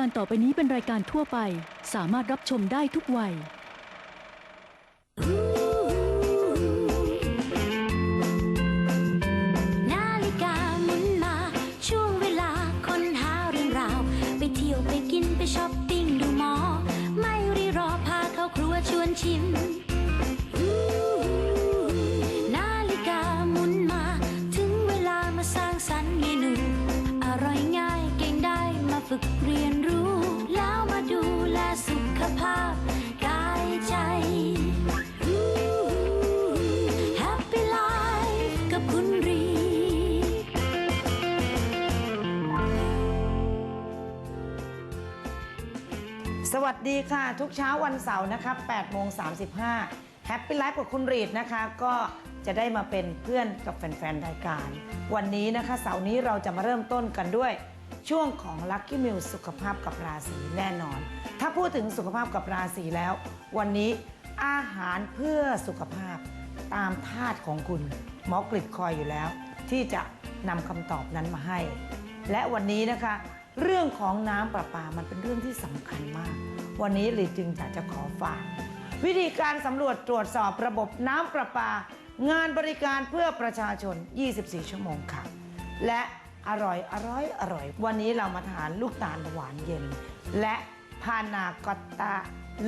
การต่อไปนี้เป็นรายการทั่วไป สามารถรับชมได้ทุกวัย นาฬิกาหมุนมา ช่วงเวลาค้นหาเรื่องราว ไปเที่ยวไปกินไปช้อปปิ้งดูหมอ ไม่รีรอพาเข้าครัวชวนชิม นาฬิกาหมุนมา ถึงเวลามาสร้างสรรค์เมนู อร่อยง่ายเก่งได้มาฝึกเรียน ดีค่ะ ทุกเช้าวันเสาร์นะครับ8โมง35 Happy Life กับคุณรีดนะคะ ก็จะได้มาเป็นเพื่อนกับแฟนๆ รายการ วันนี้นะคะเสาร์นี้เราจะมาเริ่มต้นกันด้วย ช่วงของ Lucky Meal สุขภาพกับราศีแน่นอน ถ้าพูดถึงสุขภาพกับราศีแล้ว วันนี้อาหารเพื่อสุขภาพตามธาตุของคุณหมอกริดคอยอยู่แล้ว ที่จะนำคำตอบนั้นมาให้ และวันนี้นะคะ เรื่องของน้ำประปามันเป็นเรื่องที่สำคัญมาก วันนี้ลีจึงจะจะขอฝากวิธีการสำรวจตรวจสอบระบบน้ำประปา งานบริการเพื่อประชาชน 24 ชั่วโมงค่ะ และอร่อยอร่อยอร่อย วันนี้เรามาทานลูกตาลหวานเย็น และพานากอตตา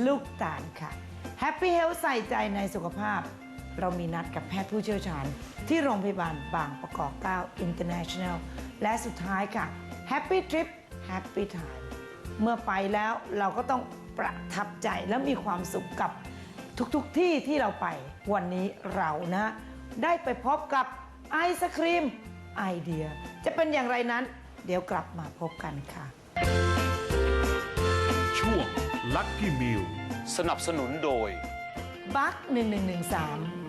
ลูกตาลค่ะแฮปปี้เฮลใส่ใจในสุขภาพ เรามีนัดกับแพทย์ผู้เชี่ยวชาญ ที่โรงพยาบาลบางประกอบ 9 International และสุดท้ายค่ะ Happy Trip Happy Time เมื่อไปแล้วเราก็ต้องประทับใจและมีความสุขกับทุกๆทที่ที่เราไป วันนี้เรานะ ได้ไปพบกับไอศครีมไอเดีย จะเป็นอย่างไรนั้น เดี๋ยวกลับมาพบกันค่ะ ช่วง Lucky Meal สนับสนุนโดยบัค1113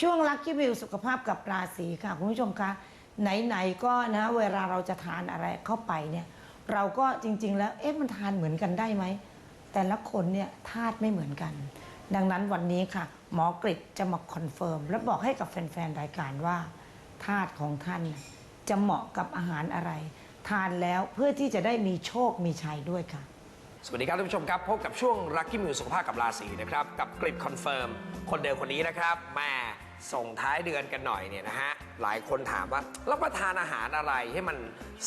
ช่วงลั c กี้วิวสุขภาพกับราศีค่ะ คุณผู้ชมคะ ไหนๆก็นะเวลาเราจะทานอะไรเข้าไปเนี่ยเราก็จริง ๆ แล้วเอ๊ะมันทานเหมือนกันได้ไหม แต่ละคนเนี่ยธาตุไม่เหมือนกัน ดังนั้นวันนี้ค่ะ หมอกริดจะมาคอนเฟิร์มและบอกให้กับแฟน ๆ รายการว่าธาตุของท่านจะเหมาะกับอาหารอะไร ทานแล้วเพื่อที่จะได้มีโชคมีชัยด้วยค่ะ สวัสดีครับท่านผู้ชมครับ พบกับช่วง Lucky m e สุขภาพกับราศีนะครับ กับกริบคอนเฟิร์มคนเดิมคนนี้นะครับแม่ ส่งท้ายเดือนกันหน่อยเนี่ยนะฮะ หลายคนถามว่ารับประทานอาหารอะไรให้มัน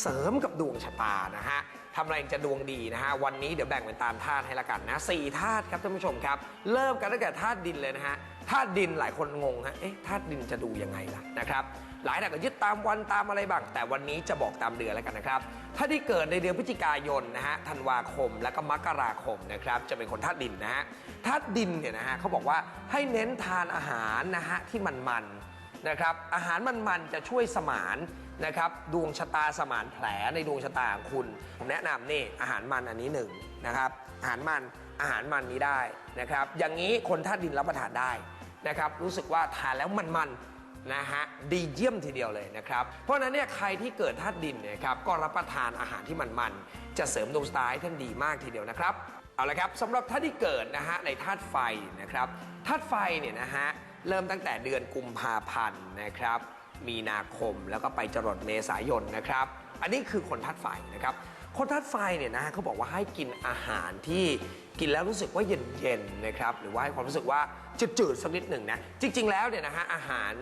เสริมกับดวงชะตานะฮะทำอะไรจะดวงดีนะฮะ วันนี้เดี๋ยวแบ่งเป็นตามธาตุให้ละกันนะสี่ธาตุครับท่านผู้ชมครับ เริ่มกันตั้งแต่ธาตุดินเลยนะฮะธาตุดินหลายคนงงฮะเอ๊ะธาตุดินจะดูยังไงล่ะนะครับ หลายท่านก็ยึดตามวันตามอะไรบ้าง แต่วันนี้จะบอกตามเดือนแล้วกันนะครับ ถ้าที่เกิดในเดือนพฤศจิกายนนะฮะธันวาคมแล้วก็มกราคมนะครับ จะเป็นคนธาตุดินนะฮะธาตุดินเนี่ยนะฮะเขาบอกว่าให้เน้นทานอาหารนะฮะที่มันๆนะครับอาหารมันๆจะช่วยสมานนะครับดวงชะตาสมานแผลในดวงชะตาของคุณผมแนะนำนี่อาหารมันอันนี้หนึ่งนะครับอาหารมันอาหารมันนี้ได้นะครับอย่างนี้คนธาตุดินรับประทานได้นะครับรู้สึกว่าทานแล้วมันๆ นะฮะดีเยี่ยมทีเดียวเลยนะครับ เพราะฉะนั้นเนี่ยใครที่เกิดธาตุดินเนี่ยครับก็รับประทานอาหารที่มันๆจะเสริมดวงชะตาให้ท่านดีมากทีเดียวนะครับเอาละครับสำหรับท่านที่เกิดนะฮะในธาตุไฟนะครับธาตุไฟเนี่ยนะฮะเริ่มตั้งแต่เดือนกุมภาพันธ์นะครับ มีนาคมแล้วก็ไปจรดเมษายนนะครับ อันนี้คือคนธาตุไฟนะครับ คนธาตุไฟเนี่ยนะฮะเขาบอกว่าให้กินอาหารที่ กินแล้วรู้สึกว่าเย็นๆนะครับหรือว่าให้ความรู้สึกว่าจืดๆสักนิดหนึ่งนะจริง ๆ แล้วเนี่ยนะฮะอาหาร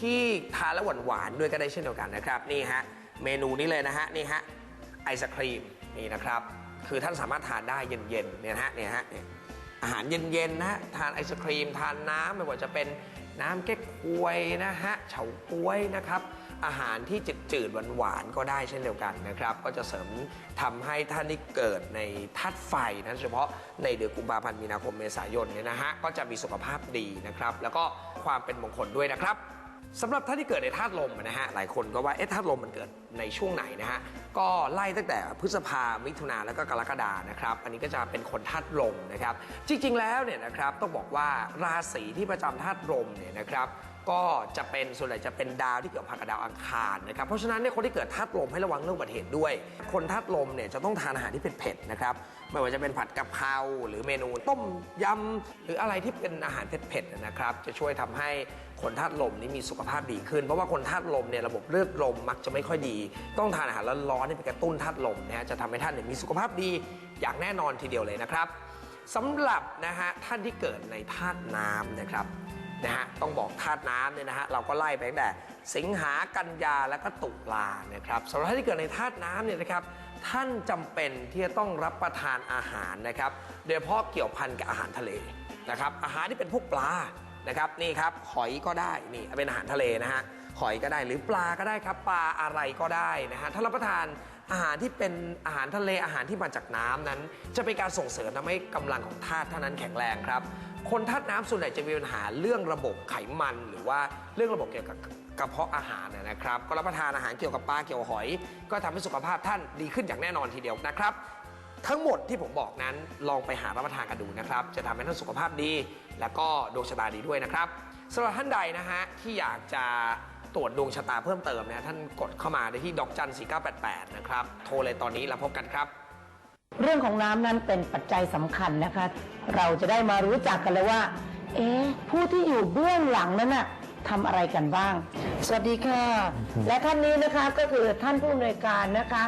ที่ทานแล้วหวานๆด้วยก็ได้เช่นเดียวกันนะครับนี่ฮะเมนูนี้เลยนะฮะนี่ฮะไอศครีมนี่นะครับคือท่านสามารถทานได้เย็นๆเนี่ยนะฮะเนี่ยฮะเนี่ยอาหารเย็นๆนะทานไอศครีม ทานน้ำไม่ว่าจะเป็นน้ำแก้ควยนะฮะเฉาก๊วยนะครับ อาหารที่จืดๆหวานๆก็ได้เช่นเดียวกันนะครับ ก็จะเสริมทำให้ท่านที่เกิดในธาตุไฟนะเฉพาะในเดือนกุมภาพันธ์มีนาคมเมษายนเนี่ยนะฮะก็จะมีสุขภาพดีนะครับ แล้วก็ความเป็นมงคลด้วยนะครับสำหรับท่านที่เกิดในธาตุลมนะฮะหลายคนก็ว่าเอ๊ะธาตุลมมันเกิดในช่วงไหนนะฮะก็ไล่ตั้งแต่พฤษภามิถุนาแล้วก็กรกฎานะครับ อันนี้ก็จะเป็นคนธาตุลมนะครับ จริง ๆ แล้วเนี่ยนะครับต้องบอกว่าราศีที่ประจำธาตุลมเนี่ยนะครับ ก็จะเป็นส่วนใหญ่จะเป็นดาวที่เกี่ยวพันกับดาวอังคารนะครับเพราะฉะนั้นเนี่ยคนที่เกิดธาตุลมให้ระวังเรื่องอุบัติเหตุด้วย คนธาตุลมเนี่ยจะต้องทานอาหารที่เป็นเผ็ดนะครับไม่ว่าจะเป็นผัดกะเพราหรือเมนูต้มยำหรืออะไรที่เป็นอาหารเผ็ดๆนะครับจะช่วยทำให้คนธาตุลมนี้มีสุขภาพดีขึ้น เพราะว่าคนธาตุลมเนี่ยระบบเลือดลมมักจะไม่ค่อยดี ต้องทานอาหารร้อนๆนี่เป็นกระตุ้นธาตุลมนะฮะจะทำให้ท่านเนี่ยมีสุขภาพดีอย่างแน่นอนทีเดียวเลยนะครับสำหรับนะฮะท่านที่เกิดในธาตุน้ำนะครับ นะฮะต้องบอกธาตุน้ำเนี่ยนะฮะเราก็ไล่ไปตั้งแต่สิงหากันยาแล้วก็ตุลานะครับสำหรับท่านที่เกิดในธาตุน้ำเนี่ยนะครับท่านจำเป็นที่จะต้องรับประทานอาหารนะครับโดยเฉพาะเกี่ยวพันกับอาหารทะเลนะครับอาหารที่เป็นพวกปลานะครับนี่ครับหอยก็ได้นี่เป็นอาหารทะเลนะฮะหอยก็ได้หรือปลาก็ได้ครับปลาอะไรก็ได้นะฮะถ้ารับประทาน อาหารที่เป็นอาหารทะเลอาหารที่มาจากน้ำนั้น จะเป็นการส่งเสริมทำให้กำลังของธาตุท่านนั้นแข็งแรงครับ คนธาตุน้ำส่วนใหญ่จะมีปัญหาเรื่องระบบไขมัน หรือว่าเรื่องระบบเกี่ยวกับกระเพาะอาหารนะนะครับ ก็รับประทานอาหารเกี่ยวกับปลาเกี่ยวกับหอย ก็ทำให้สุขภาพท่านดีขึ้นอย่างแน่นอนทีเดียวนะครับ ทั้งหมดที่ผมบอกนั้นลองไปหารับประทานกันดูนะครับ จะทำให้ท่านสุขภาพดี แล้วก็ดวงชะตาดีด้วยนะครับสำหรับท่านใดนะฮะที่อยากจะ ตรวจดวงชะตาเพิ่มเติมนี่ยท่านกดเข้ามาได้ที่ดอกจัน4988 นะครับ โทรเลยตอนนี้แล้วพบกันครับ เรื่องของน้ำนั้นเป็นปัจจัยสำคัญนะคะ เราจะได้มารู้จักกันเลยว่า เอ๊ะผู้ที่อยู่เบื้องหลังนั้นน่ะทำอะไรกันบ้าง สวัสดีค่ะ และท่านนี้นะคะก็คือท่านผู้อำนวยการนะคะ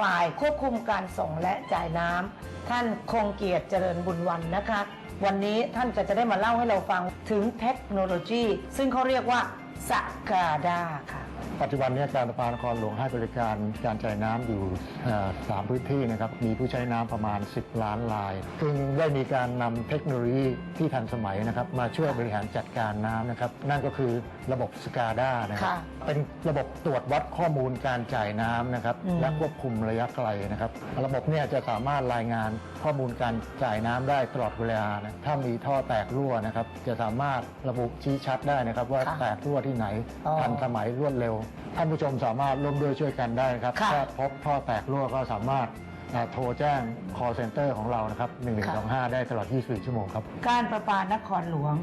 ฝ่ายควบคุมการส่งและจ่ายน้ำท่านคงเกียรติเจริญบุญวันนะคะ วันนี้ท่านก็จะได้มาเล่าให้เราฟังถึงเทคโนโลยี ซึ่งเขาเรียกว่า สกาดาค่ะ ปัจจุบันนี้การประปานครหลวงให้บริการการจ่ายน้ำอยู่เอ่อสามพื้นที่นะครับ มีผู้ใช้น้ำประมาณ 10 ล้านรายซึ่งได้มีการนำเทคโนโลยีที่ทันสมัยนะครับ มาช่วยบริหารจัดการน้ำนะครับ นั่นก็คือระบบสกาดานะครับ ค่ะ เป็นระบบตรวจวัดข้อมูลการจ่ายน้ำนะครับ อืม และควบคุมระยะไกลนะครับ ระบบเนี่ยจะสามารถรายงานข้อมูลการจ่ายน้ำได้ตลอดเวลานะถ้ามีท่อแตกรั่วนะครับ จะสามารถระบุชี้ชัดได้นะครับ ว่าค่ะแตกรั่วที่ไหนอ๋อ ทันสมัยรวดเร็วท่านผู้ชมสามารถร่วมด้วยช่วยกันได้นะครับ ค่ะ ถ้าพบท่อแตกรั่วก็สามารถอ่าโทรแจ้ง call center ของเรานะครับ 1125 ได้ตลอด 24 ชั่วโมงครับ การประปานครหลวง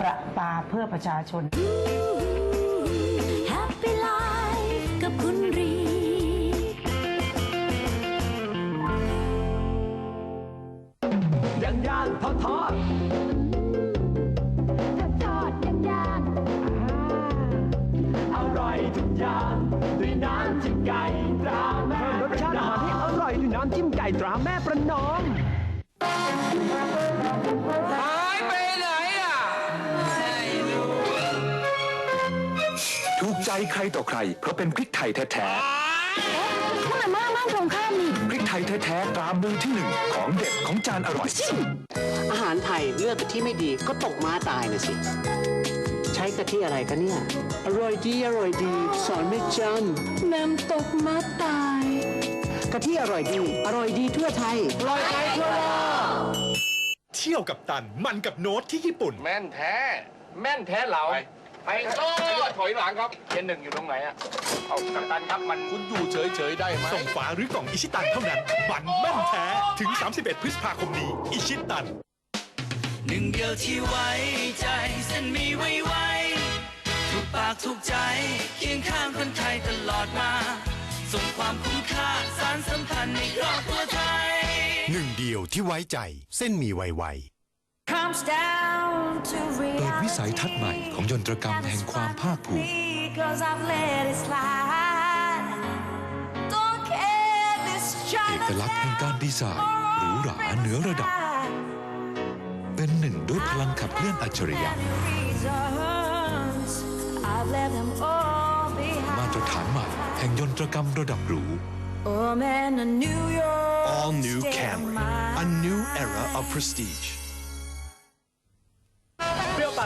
ประปาเพื่อประชาชน Happy ใจใครต่อใคร เพราะเป็นพริกไทยแท้นั่นมาม่าบ้านตรงข้ามนี่ ๆ พริกไทยแท้ๆตามมือที่หนึ่งของเด็ดของจานอร่อย อาหารไทยเลือกกะทิไม่ดีก็ตกม้าตายนะสิ ใช้กะทิอะไรกันเนี่ย อร่อยดี อร่อยดี สอนไม่จำแมมตกม้าตายกะทิอร่อยดี อร่อยดีทั่วไทย อร่อยไปทั่วโลก เที่ยวกับตัน มันกับโน้ตที่ญี่ปุ่น แม่นแท้ แม่นแท้เหลา ไปโอ้ถอยหลังครับเจนหนึ่งอยู่ตรงไหนอะเอากัปตันครับมันคุณอยู่เฉยๆได้ไหมส่งฝาหรือกล่องอิชิตันเท่านั้นมันแม่นแท้ถึง 31 พฤษภาคมนี้ อิชิตัน หนึ่งเดียวที่ไว้ใจเส้นมีไว้ไว้ถูกปากถูกใจเคียงข้างคนไทยตลอดมา ส่งความคุ้มค่าสารสัมพันธ์ในครอบครัวไทย หนึ่งเดียวที่ไว้ใจเส้นมีไวๆ comes down to เปิดวิสัยทัศน์ใหม่ของยนตรกรรมแห่งความภาคภูมิ Cause I've let it slide Don't care this เอกลักษณ์แห่งการดีไซน์หรูหราเหนือระดับ เป็นหนึ่งด้วยพลังขับเคลื่อนอัจฉริยะ reasons I've left them all มา behind ตรฐานใหม่แห่งยนตรกรรมระดับหรู Oh man, a New York All new state of Camry mind. a new era of prestige เปรี้ยวป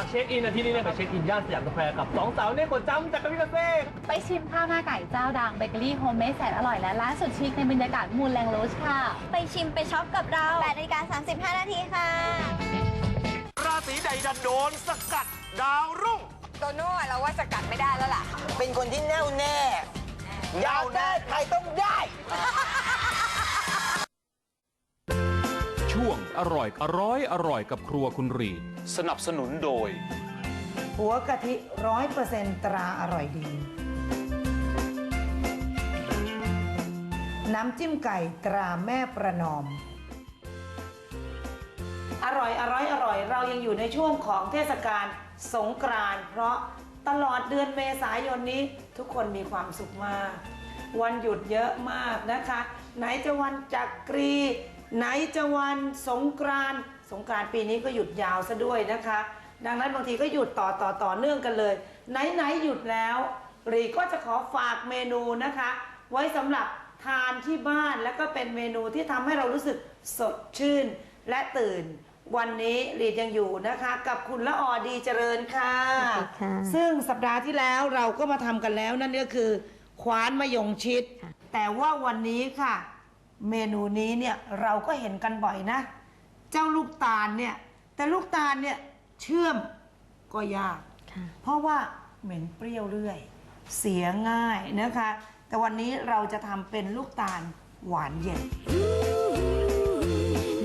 ากเช็คอินอาทิตย์นี้เนี่ยไปเช็คอินย่านสยามสแควร์กับสองสาวเนี่ยกดจำจากกามิกาเซ่ไปชิมข้าวหน้าไก่เจ้าดังเบเกอรี่โฮมเมดแสนอร่อยและร้านสุดชิคในบรรยากาศมูลแรงโรสค่ะ ไปชิมไปช็อปกับเรา8นาฬิกา35 นาทีค่ะ ราศีใดจะโดนสกัดดาวรุ่งโตโน่เราว่าสกัดไม่ได้แล้วล่ะ เป็นคนที่แน่วแน่ยาวได้ใครต้องได้ ช่วงอร่อยอร่อยอร่อยกับครัวคุณรี สนับสนุนโดย หัวกะทิร้อยเปอร์เซ็นตราอร่อยดี น้ำจิ้มไก่ตราแม่ประนอม อร่อยอร่อยอร่อย เรายังอยู่ในช่วงของเทศกาลสงกรานต์เพราะตลอดเดือนเมษายนนี้ทุกคนมีความสุขมาก วันหยุดเยอะมากนะคะ ไหนจะวันจักรี ไหนจะวันสงกรานต์ สงกรานต์ปีนี้ก็หยุดยาวซะด้วยนะคะ ดังนั้นบางทีก็หยุดต่อต่อต่อเนื่องกันเลย ไหนไหนหยุดแล้วรีก็จะขอฝากเมนูนะคะ ไว้สำหรับทานที่บ้านแล้วก็เป็นเมนูที่ทำให้เรารู้สึกสดชื่นและตื่น วันนี้รีดยังอยู่นะคะ กับคุณละออดีเจริญค่ะซึ่งสัปดาห์ที่แล้วเราก็มาทำกันแล้วนั่นก็คือขวานมะยงชิด แต่ว่าวันนี้ค่ะ เมนูนี้เนี่ยเราก็เห็นกันบ่อยนะ เจ้าลูกตาลเนี่ย แต่ลูกตาลเนี่ยเชื่อมก็ยากเพราะว่าเหม็นเปรี้ยวเรื่อย เสียง่ายนะคะ แต่วันนี้เราจะทำเป็นลูกตาลหวานเย็น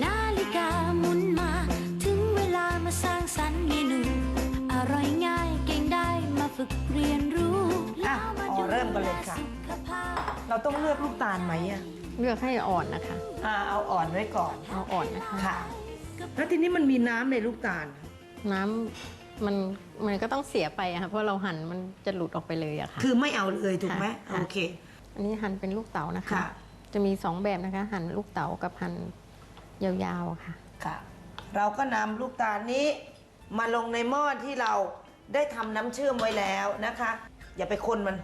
นาฬิกาหมุนมา ถึงเวลามาสร้างสรรค์เมนูอร่อยง่ายเก่งได้มาฝึกเรียนรู้อะอ๋อเริ่มกันเลยค่ะเราต้องเลือกลูกตาลไหมอะ เลือกให้อ่อนนะคะ อ่าเอาอ่อนไว้ก่อน เอาอ่อนนะคะ ค่ะ แล้วทีนี้มันมีน้ำในลูกตาล น้ำมันมันก็ต้องเสียไปอะค่ะเพราะเราหั่นมันจะหลุดออกไปเลยอะค่ะ คือไม่เอาเลยถูกไหมค่ะ โอเค อันนี้หั่นเป็นลูกเต๋านะคะ ค่ะ จะมีสองแบบนะคะ หั่นลูกเต๋ากับหั่นยาวๆอะค่ะ ค่ะ เราก็นำลูกตาลนี้ มาลงในหม้อที่เราได้ทำน้ำเชื่อมไว้แล้วนะคะ อย่าไปคนมัน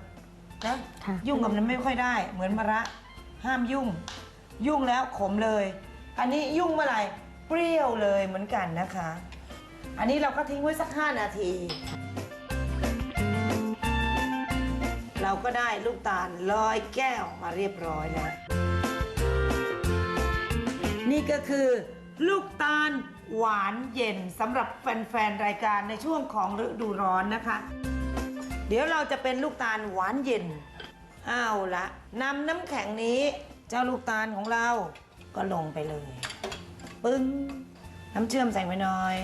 นะค่ะ ยุ่งกับมันไม่ค่อยได้ เหมือนมะระ ห้ามยุ่ง ยุ่งแล้วขมเลย อันนี้ยุ่งเมื่อไหร่เปรี้ยวเลยเหมือนกันนะคะ อันนี้เราก็ทิ้งไว้สัก 5 นาที เราก็ได้ลูกตาลลอยแก้วมาเรียบร้อยแล้ว นี่ก็คือ ลูกตาลหวานเย็นสำหรับแฟนๆรายการในช่วงของฤดูร้อนนะคะ เดี๋ยวเราจะเป็นลูกตาลหวานเย็น เอาละนำน้ำแข็งนี้ เจ้าลูกตาลของเราก็ลงไปเลย ปึ้ง น้ำเชื่อมใส่ไปหน่อย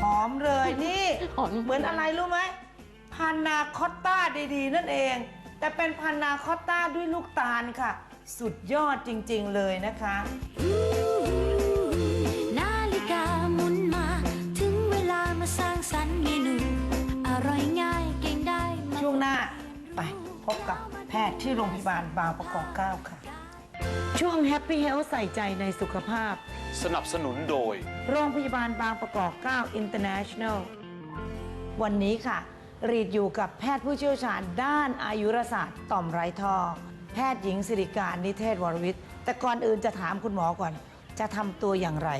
หอมเลยนี่เหมือนอะไรรู้ไหมพันนาคอตต้าดีๆ นั่นเอง แต่เป็นพันนาคอตต้าด้วยลูกตาลค่ะ สุดยอดจริงๆเลยนะคะ สร้างสรรค์เมนู อร่อยง่ายเก่งได้มาช่วงหน้าไปพบกับแพทย์ที่โรงพยาบาลบางประกอบ9ค่ะ ช่วง Happy Health ใส่ใจในสุขภาพ สนับสนุนโดย โรงพยาบาลบางประกอบ9 International วันนี้ค่ะ รีดอยู่กับแพทย์ผู้เชี่ยวชาญด้านอายุรศาสตร์ต่อมไร้ท่อ แพทย์หญิงสิริการนิเทศวรวิทย์ แต่ก่อนอื่นจะถามคุณหมอก่อน จะทำตัวอย่างไร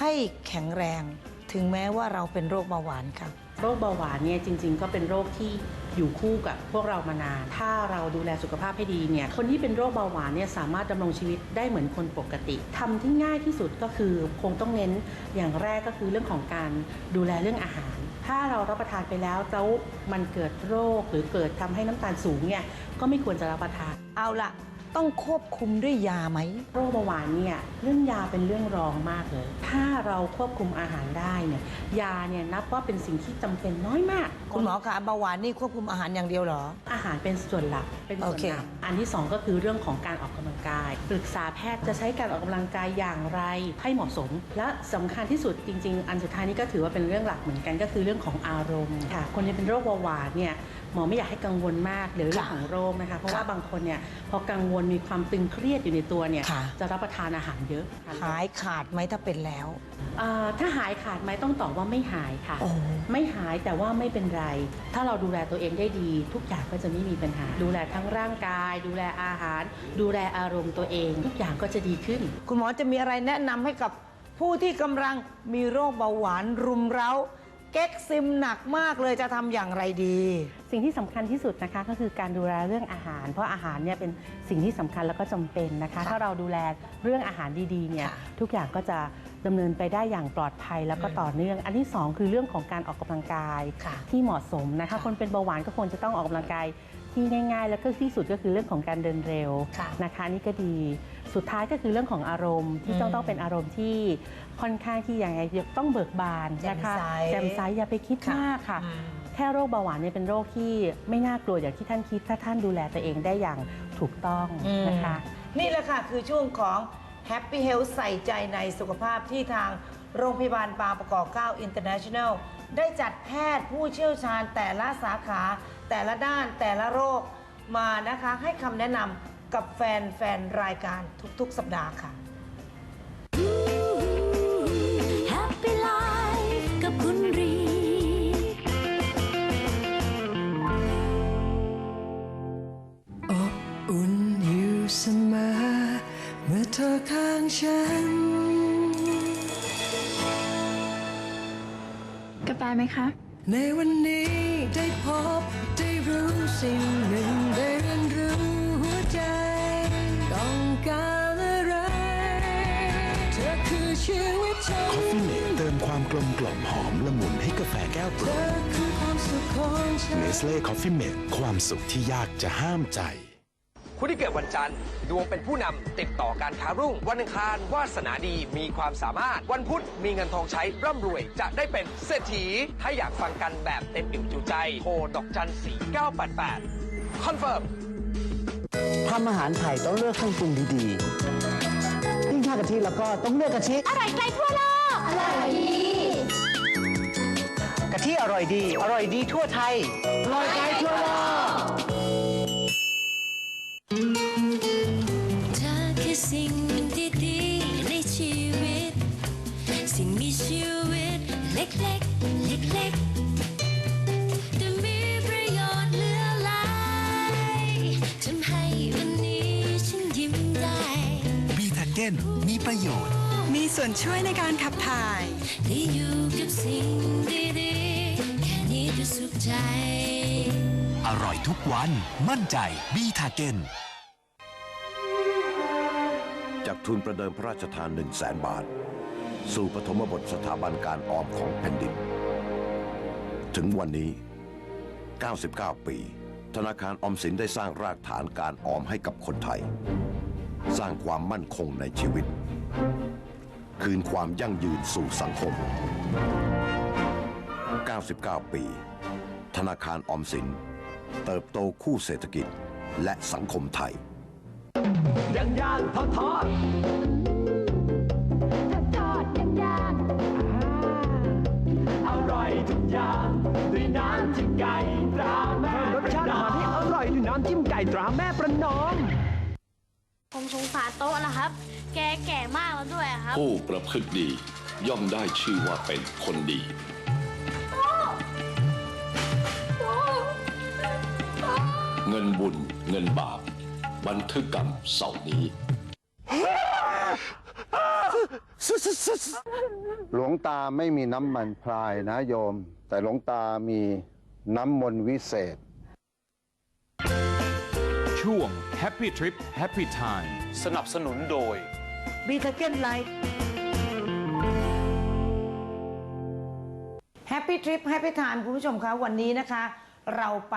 ให้แข็งแรง ถึงแม้ว่าเราเป็นโรคเบาหวานค่ะ โรคเบาหวานเนี่ยจริง ๆ ก็เป็นโรคที่อยู่คู่กับพวกเรามานาน ถ้าเราดูแลสุขภาพให้ดีเนี่ย คนที่เป็นโรคเบาหวานเนี่ยสามารถดำรงชีวิตได้เหมือนคนปกติ ทำที่ง่ายที่สุดก็คือคงต้องเน้นอย่างแรกก็คือเรื่องของการดูแลเรื่องอาหาร ถ้าเรารับประทานไปแล้วแล้วมันเกิดโรคหรือเกิดทำให้น้ำตาลสูงเนี่ยก็ไม่ควรจะรับประทาน เอาละ ต้องควบคุมด้วยยาไหมโรคเบาหวานเนี่ยเรื่องยาเป็นเรื่องรองมากเลย ถ้าเราควบคุมอาหารได้เนี่ยยาเนี่ยนับว่าเป็นสิ่งที่จำเป็นน้อยมาก คุณหมอคะเบาหวานนี่ควบคุมอาหารอย่างเดียวเหรอ อาหารเป็นส่วนหลักเป็นส่วนโอเคนำอันที่สองก็คือเรื่องของการออกกำลังกายปรึกษาแพทย์จะใช้การออกกำลังกายอย่างไร ให้เหมาะสม และสำคัญที่สุดจริง ๆ อันสุดท้ายนี้ก็ถือว่าเป็นเรื่องหลักเหมือนกันก็คือเรื่องของอารมณ์ค่ะ คนที่เป็นโรคเบาหวานเนี่ย หมอไม่อยากให้กังวลมากหรือเรื่องของโรคนะคะ เพราะว่าบางคนเนี่ยพอกังวลมีความตึงเครียดอยู่ในตัวเนี่ยค่ะจะรับประทานอาหารเยอะ หายขาดไหมถ้าเป็นแล้วอ่าถ้าหายขาดไหมต้องตอบว่าไม่หายค่ะโอ้ไม่หายแต่ว่าไม่เป็นไร ถ้าเราดูแลตัวเองได้ดี ทุกอย่างก็จะไม่มีปัญหา ดูแลทั้งร่างกาย ดูแลอาหาร ดูแลอารมณ์ตัวเอง ทุกอย่างก็จะดีขึ้น คุณหมอจะมีอะไรแนะนำให้กับผู้ที่กำลังมีโรคเบาหวานรุมเร้า เก๊กซิมหนักมากเลยจะทำอย่างไรดี สิ่งที่สำคัญที่สุดนะคะก็คือการดูแลเรื่องอาหาร เพราะอาหารเนี่ยเป็นสิ่งที่สำคัญแล้วก็จำเป็นนะคะถ้าเราดูแลเรื่องอาหารดีๆเนี่ยทุกอย่างก็จะดำเนินไปได้อย่างปลอดภัยแล้วก็ต่อเนื่อง อันที่สองคือเรื่องของการออกกำลังกายที่เหมาะสมนะคะคนเป็นเบาหวานก็ควรจะต้องออกกำลังกาย ที่ง่ายๆ แล้วก็ที่สุดก็คือเรื่องของการเดินเร็วค่ะนะคะนี่ก็ดีสุดท้ายก็คือเรื่องของอารมณ์ที่ต้องอืมต้องเป็นอารมณ์ที่ค่อนข้างที่ยังไงต้องเบิกบานนะคะแจ่มใสแจ่มใสอย่าไปคิดค่ะมากค่ะอืมแค่โรคเบาหวานเนี่ยเป็นโรคที่ไม่น่ากลัวอย่างที่ท่านคิด ถ้าท่านดูแลตัวเองได้อย่างถูกต้องนะคะ นี่แหละค่ะคือช่วงของ Happy Health ใส่ใจในสุขภาพที่ทาง โรงพยาบาลบางประกอบ9 International ได้จัดแพทย์ผู้เชี่ยวชาญแต่ละสาขา แต่ละด้านแต่ละโรคมานะคะให้คำแนะนำกับแฟนแฟนรายการทุกๆ สัปดาห์ค่ะ มคะ ในวันนี้ได้พบได้รู้สิ่งหนึ่งได้เรียนรู้หัวใจต้องการอะไรเธอคือชีวิตฉันคอฟฟี่เมดเติมความกลมกล่อมหอมละมุนให้กาแฟแก้วโปเธรอดคือความสุขของฉันเนสเล่คอฟฟี่เมดความสุขที่ยากจะห้ามใจ ผู้ที่เกิดวันจันทร์ ดวงเป็นผู้นำติดต่อการค้ารุ่ง วันอังคารวาสนาดีมีความสามารถ วันพุธมีเงินทองใช้ร่ำรวย จะได้เป็นเศรษฐีถ้าอยากฟังกันแบบเต็มอิ่มจุใจโทรดอกจัน4988คอนเฟิร์มทำอาหารไทยต้องเลือกเครื่องปรุงดีๆยิ่งถ้ากะทิแล้วก็ต้องเลือกกะทิอร่อยไกลทั่วโลกอร่อยดีกะทิอร่อยดี อร่อยดีทั่วไทยอร่อยไกลทั่วโลก สิ่งมีชีวิตเล็กๆ เล็กๆ แต่มีประโยชน์เหลือหลายทำให้วันนี้ฉันยิ้มได้ บีทาเก้นมีประโยชน์ มีส่วนช่วยในการขับถ่าย ได้อยู่กับสิ่งดีๆ แค่นี้ก็สุขใจ อร่อยทุกวัน มั่นใจบีทาเก้นจากทุนประเดิมพระราชทาน 1 0 0 0 0แสนบาท สู่ปฐมบทสถาบันการออมของแผ่นดิน ถึงวันนี้ 99 ปี ธนาคารออมสินได้สร้างรากฐานการออมให้กับคนไทย สร้างความมั่นคงในชีวิต คืนความยั่งยืนสู่สังคม 99 ปี ธนาคารออมสิน เติบโตคู่เศรษฐกิจและสังคมไทยย่างย่างทอดทอด ตราแม่ประนอม ผมสงสารโต๊ะนะครับ แกแก่มากแล้วด้วยอะครับ ผู้ประพฤติดีย่อมได้ชื่อว่าเป็นคนดี เงินบุญเงินบาป บันทึกกรรมเสาร์นี้ หลวงตาไม่มีน้ำมันพรายนะโยม แต่หลวงตามีน้ำมนต์วิเศษ ช่วง Happy Trip Happy Time สนับสนุนโดย บีทาเก้นไลท์แฮปปี้ทริปแฮปปี้ไทม์คุณผู้ชมคะวันนี้นะคะ เราไป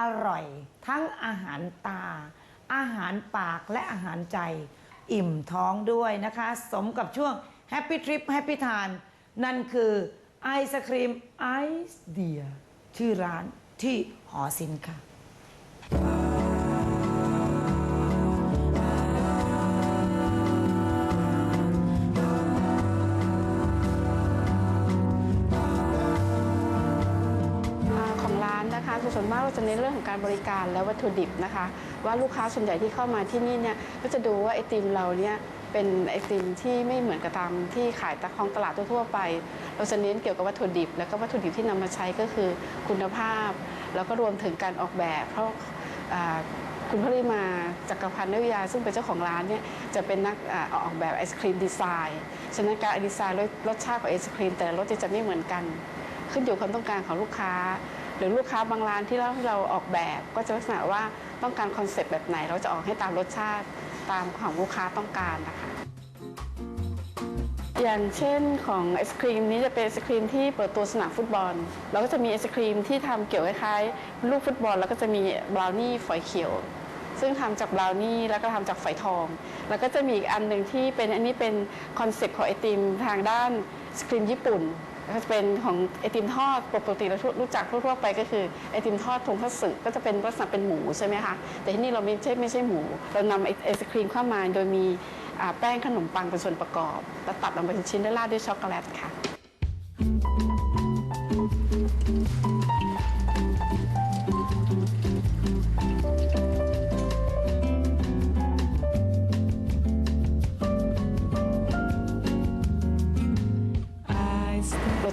อร่อยทั้งอาหารตา อาหารปากและอาหารใจ อิ่มท้องด้วยนะคะ สมกับช่วงแฮปปี้ทริปแฮปปี้ไทม์นั่นคือไอศครีมไอซ์เดียชื่อร้านที่หอศิลป์ค่ะ ส่วนมากเราจะเน้นเรื่องของการบริการและวัตถุดิบนะคะ ว่าลูกค้าส่วนใหญ่ที่เข้ามาที่นี่เนี่ยก็จะดูว่าไอติมเราเนี่ยเป็นไอติมที่ไม่เหมือนกับตามที่ขายตะคองตลาดทั่วๆไป เราจะเน้นเกี่ยวกับวัตถุดิบ แล้วก็วัตถุดิบที่นำมาใช้ก็คือคุณภาพ แล้วก็รวมถึงการออกแบบ เพราะคุณพริมาจักรพันธ์นวิยา ซึ่งเป็นเจ้าของร้านเนี่ยจะเป็นนักออกแบบไอศครีมดีไซน์ฉะนั้นการดีไซน์รสชาติของไอศครีมแต่ละรสจะไม่เหมือนกัน ขึ้นอยู่ความต้องการของลูกค้า รือลูกค้าบางร้านที่เราเราออกแบบก็จะลักษณะว่าต้องการคอนเซปต์แบบไหน เราจะออกให้ตามรสชาติตามของลูกค้าต้องการนะคะ อย่างเช่นของไอศครีมนี้จะเป็นไอศครีมที่เปิดตัวสนามฟุตบอลแล้วก็จะมีไอศครีมที่ทำเกี่ยวคล้ายๆลูกฟุตบอล แล้วก็จะมีบราวนี่ฝอยเขียว ซึ่งทำจากบราวนี่แล้วก็ทำจากฝอยทอง แล้วก็จะมีอีกอันหนึ่งที่เป็นอันนี้เป็นคอนเซปต์ของไอติมทางด้านไอศครีมญี่ปุ่น ก็จะเป็นของไอติมทอดปกติเรารู้จักทั่วไปก็คือไอติมทอดทงคัตสึก็จะเป็นลักษณะเป็นหมูใช่ไหมคะแต่ที่นี่เราไม่ใช่ไม่ใช่หมู เรานำไอไอศครีมเข้ามาโดยมีแป้งขนมปังเป็นส่วนประกอบ แล้วตัดลงเป็นชิ้นแล้วราดด้วยช็อกโกแลตค่ะ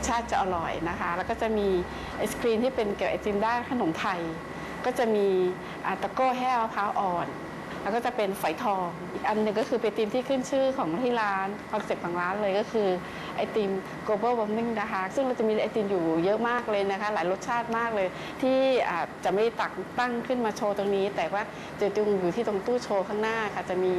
ชาติจะอร่อยนะคะ แล้วก็จะมีไอศครีมที่เป็นเกี่ยวกับไอติมด้านขนมไทย ก็จะมีอ่าตะโก้แห้วมะพร้าวอ่อน แล้วก็จะเป็นฝอยทองอีกอันหนึ่งก็คือไอติมที่ขึ้นชื่อของที่ร้านคอนเซ็ปต์ของร้านเลยก็คือไอติม global warming นะคะ ซึ่งเราจะมีไอติมอยู่เยอะมากเลยนะคะ หลายรสชาติมากเลย ที่อาจจะไม่ตักตั้งขึ้นมาโชว์ตรงนี้ แต่ว่าจะอยู่ที่ตรงตู้โชว์ข้างหน้าค่ะจะมี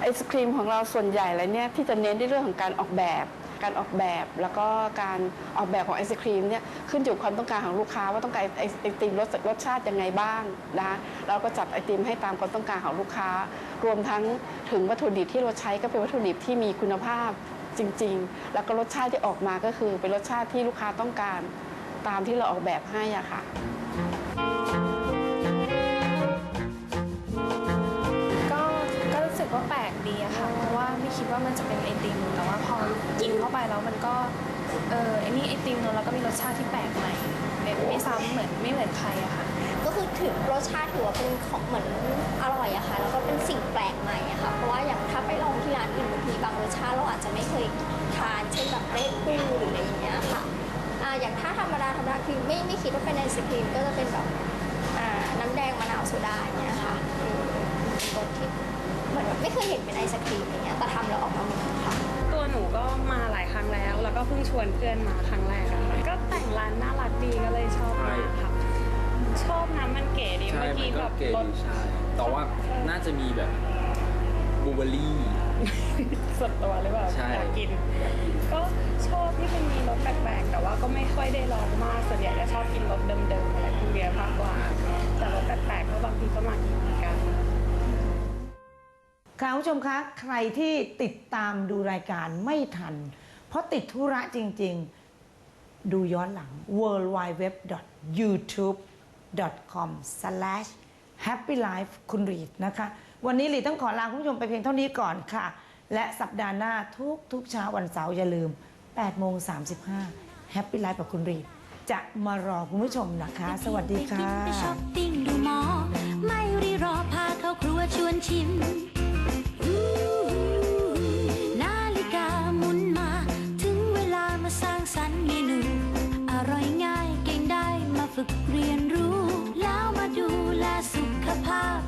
ไอศครีมของเราส่วนใหญ่แล้วเนี่ยที่จะเน้นในเรื่องของการออกแบบ การออกแบบแล้วก็การออกแบบของไอศครีมเนี่ยขึ้นอยู่ความต้องการของลูกค้าว่าต้องการไอไอติมรสรสชาติยังไงบ้างนะคะเราก็จัดไอติมให้ตามความต้องการของลูกค้า รวมทั้งถึงวัตถุดิบที่เราใช้ก็เป็นวัตถุดิบที่มีคุณภาพจริง ๆ แล้วก็รสชาติที่ออกมาก็คือเป็นรสชาติที่ลูกค้าต้องการตามที่เราออกแบบให้อะค่ะ ว่ามันจะเป็นไอติม แต่ว่าพอกินเข้าไปแล้วมันก็เออไอนี่ไอติมเนอะแล้วก็มีรสชาติที่แปลกใหม่ไม่ไม่ซ้ำเหมือนไม่เหมือนใครอะค่ะ ก็คือถือรสชาติถือว่าเป็นของเหมือนอร่อยอะค่ะ แล้วก็เป็นสิ่งแปลกใหม่อะค่ะ เพราะว่าอย่างถ้าไปลองที่ร้านอื่นบางทีบางรสชาติเราอาจจะไม่เคยทานเช่นแบบเต้าหู้หรืออะไรอย่างเงี้ยค่ะอ่าอย่างถ้าธรรมดาธรรมดาคือไม่ไม่คิดว่าเป็นไอศครีมก็จะเป็นแบบอ่าน้ำแดงมะนาวโซดาอย่างเงี้ยค่ะเป็นรสที่เหมือนแบบไม่เคยเห็นเป็นไอศครีมเงี้ย แต่ทำแล้วออกมาเหมือนค่ะ ตัวหนูก็มาหลายครั้งแล้ว แล้วก็เพิ่งชวนเพื่อนมาครั้งแรกอะค่ะก็แต่งร้านน่ารักดีก็เลยชอบมากค่ะ ชอบนะมันเก๋ดีใช่เมื่อมันกี้ก็แบบเก๋รสดีใช่แต่ว่าน่าจะมีแบบบลูเบอร์รี่สดตัวหรือเปล่าใช่ อยากกิน ก็ชอบที่มันมีรสแปลกๆ แต่ว่าก็ไม่ค่อยได้ลองมาก ส่วนใหญ่จะชอบกินรสเดิมๆอะไรพวกเนี้ยมากกว่า แต่รสแปลกๆก็บางทีก็มากินเหมือนกัน ค่ะคุณผู้ชมคะใครที่ติดตามดูรายการไม่ทัน เพราะติดธุระจริง ๆ ดูย้อนหลัง worldwideweb.youtube.com/happylife คุณรีดนะคะ วันนี้รีดต้องขอลาคุณผู้ชมไปเพียงเท่านี้ก่อนค่ะ และสัปดาห์หน้าทุกทุกเช้าวันเสาร์อย่าลืม8โมง35 Happy Life กับคุณรีดจะมารอคุณผู้ชมนะคะ สวัสดีค่ะ ไปช้อปปิ้งดูหมอ ไม่รีรอพาเข้าครัวชวนชิม เมนูอร่อยง่ายเก่งได้มาฝึกเรียนรู้ แล้วมาดูแลสุขภาพ